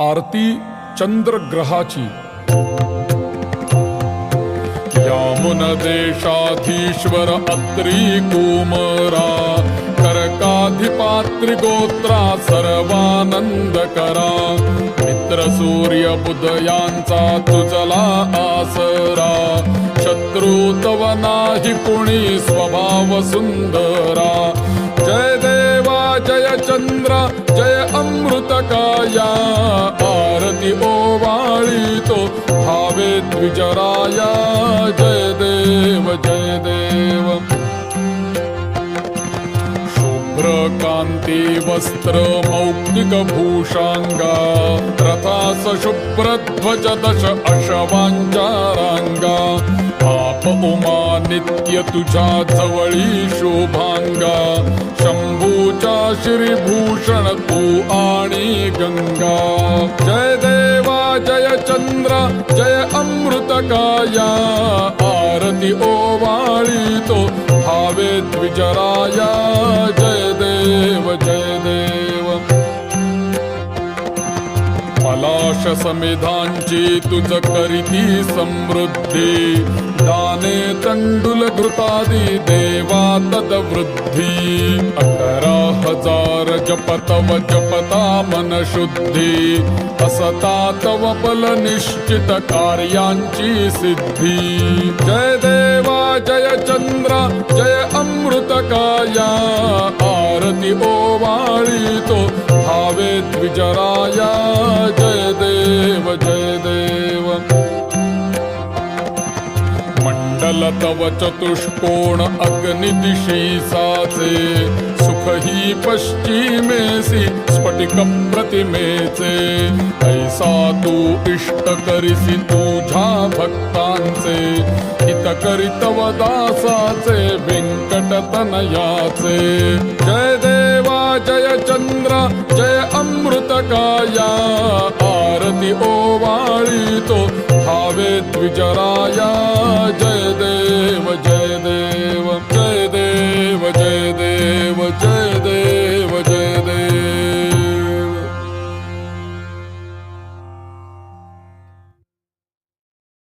आरती चंद्रग्रहाची. यामुन देशाधीश्वर अत्री कुमरा करकाधिपात्री गोत्रा सर्वानंद करा मित्र सूर्य बुध यांचा तुझला आसरा शत्रू तव नाही कुणी स्वभाव सुंदरा. जय अमृत काया आरती ओवाळीतो भावे द्विजराया जय देव जय देव। कान्ते वस्त्र मौक्तिकभूषाङ्गा रथास शुभ्रध्वज दश अशवाञ्चाराङ्गा आप उमा नित्य तुझा जवळी शोभाङ्गा शम्भूचा श्रीभूषण तू आणि गङ्गा जय देवा जय चंद्र जय अमृतकाया आरती ओवाळी तो भावे द्विजराया जय देव जय देव. पलाश समिधांची तुझ करीती समृद्धी. दाने तंडुल घृतादी देवा तदवृद्धी. अकरा हजार जपतव जपता मन शुद्धी असता तव बल निश्चित कार्यांची सिद्धी. जय देवा जय चंद्र जय अमृतकाया काया. वाळीतो. भावे द्विजराया जय देव जय देव. मंडल तव चतुष्कोण अग्निदिशी साचे. सुख ही पश्चिमेसी स्फटिक प्रतिमेचे. ऐसा तू इष्ट करिसी तुझ्या भक्तांचे. हित करीतव दासाचे व्यंकट आरती ओवाळी तो भावे द्विजराया।